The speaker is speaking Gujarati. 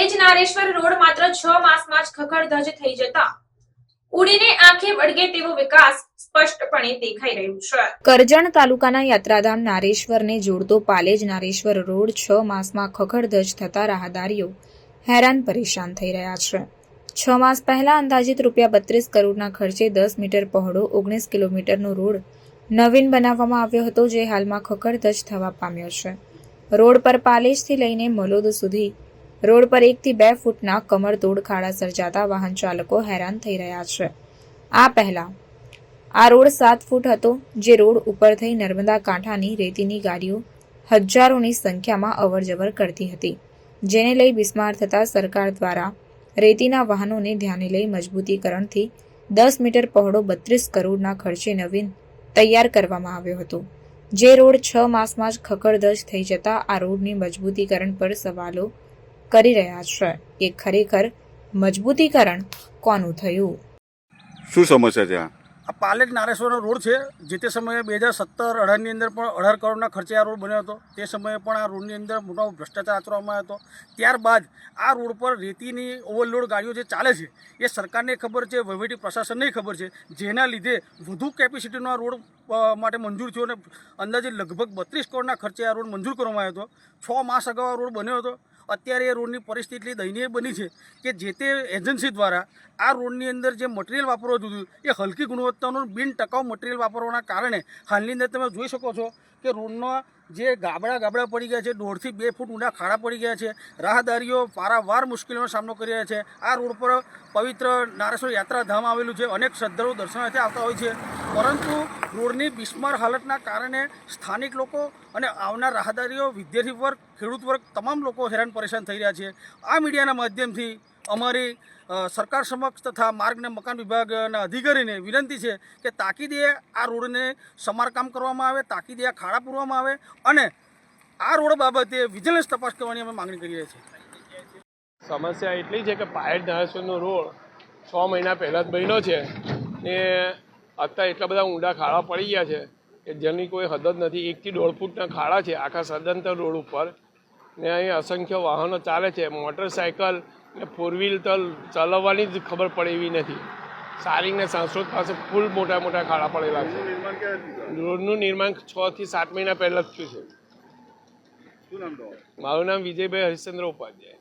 પાલેજ નારેશ્વર રોડ માત્ર છ માસમાં જ ખખડધજ થઈ જતા. પરેશાન થઈ રહ્યા છે. છ માસ પહેલા અંદાજિત રૂપિયા બત્રીસ કરોડના ખર્ચે દસ મીટર પહોળો ઓગણીસ કિલોમીટરનો રોડ નવીન બનાવવામાં આવ્યો હતો, જે હાલમાં ખખડધજ થવા પામ્યો છે. રોડ પર પાલેજથી લઈને મલોદ સુધી રોડ પર એકથી બે ફૂટના કમરતોડ ખાડા સર્જાતા વાહન ચાલકો હેરાન થઈ રહ્યા છે. આ પહેલા, આ રોડ સાત ફૂટ હતો, જે રોડ ઉપર થઈ નર્મદા કાંઠાની રેતીની ગાડીઓ હજારોની સંખ્યામાં અવરજવર કરતી હતી, જેને લઈ બિસ્માર થતા સરકાર દ્વારા રેતીના વાહનોને ધ્યાને લઈ મજબૂતીકરણથી દસ મીટર પહોળો બત્રીસ કરોડના ખર્ચે નવીન તૈયાર કરવામાં આવ્યો હતો. જે રોડ છ માસમાં જ ખખડધજ થઈ જતા આ રોડની મજબૂતીકરણ પર સવાલો કરી રહ્યા છે એ ખરેખર મજબૂતીકરણ કોનું થયું? શું સમસ્યા છે આ? પાલેટ નારેશ્વરનો રોડ છે જે તે સમયે બે હજાર સત્તર અઢારની અંદર પણ અઢાર કરોડના ખર્ચે આ રોડ બન્યો હતો. તે સમયે પણ આ રોડની અંદર મોટો ભ્રષ્ટાચાર આચરવામાં આવ્યો હતો. ત્યારબાદ આ રોડ પર રેતીની ઓવરલોડ ગાડીઓ જે ચાલે છે એ સરકારને ખબર છે વહીવટી પ્રશાસનને ખબર છે જેના લીધે વધુ કેપેસિટીનો આ રોડ માટે મંજૂર થયો અને અંદાજે લગભગ બત્રીસ કરોડના ખર્ચે આ રોડ મંજૂર કરવામાં આવ્યો હતો. છ માસ અગાઉ આ રોડ બન્યો હતો. અત્યારે એ રોડની પરિસ્થિતિ એટલી દયનીય બની છે કે જે તે એજન્સી દ્વારા આ રોડની અંદર જે મટીરિયલ વાપરવા જોયું એ હલકી ગુણવત્તાનું બિન ટકાઉ મટીરિયલ વાપરવાના કારણે હાલની અંદર તમે જોઈ શકો છો કે રોડનો જે ગાબડા ગાબડા પડી ગયા છે, દોઢથી બે ફૂટ ઊંડા ખાડા પડી ગયા છે. રાહદારીઓ પારાવાર મુશ્કેલીનો સામનો કરી રહ્યા છે. આ રોડ પર પવિત્ર નારેશ્વર યાત્રાધામ આવેલું છે. અનેક શ્રદ્ધાળુ દર્શનાર્થે આવતા હોય છે. પરંતુ રોડની બિસ્માર હાલતના કારણે સ્થાનિક લોકો અને આવનાર રાહદારીઓ, વિદ્યાર્થી વર્ગ, ખેડૂત વર્ગ, તમામ લોકો હેરાન પરેશાન થઈ રહ્યા છે. આ મીડિયાના માધ્યમથી અમારી સરકાર સમક્ષ તથા માર્ગ અને મકાન વિભાગના અધિકારીને વિનંતી છે કે તાકીદે આ રોડને સમારકામ કરવામાં આવે, તાકીદે આ ખાડા પૂરવામાં આવે અને આ રોડ બાબતે વિજિલન્સ તપાસ કરવાની અમે માંગણી કરીએ છીએ. સમસ્યા એટલી છે કે પાયડ ધારાસરનો રોડ છ મહિના પહેલાં જ બન્યો છે ને અત્યારે એટલા બધા ઊંડા ખાડા પડી ગયા છે કે જેની કોઈ હદ જ નથી. એકથી દોઢ ફૂટના ખાડા છે આખા સદંતર રોડ ઉપર ને અહીં અસંખ્ય વાહનો ચાલે છે, મોટરસાયકલ ને ફોર વ્હીલ તો ચલાવવાની જ ખબર પડે એવી નથી. સારી ને સાંસોદ પાસે ફૂલ મોટા મોટા ખાડા પડેલા છે. રોડનું નિર્માણ છ થી સાત મહિના પહેલાં જ થયું છે. મારું નામ વિજયભાઈ હરિશ્ચંદ્ર ઉપાધ્યાય.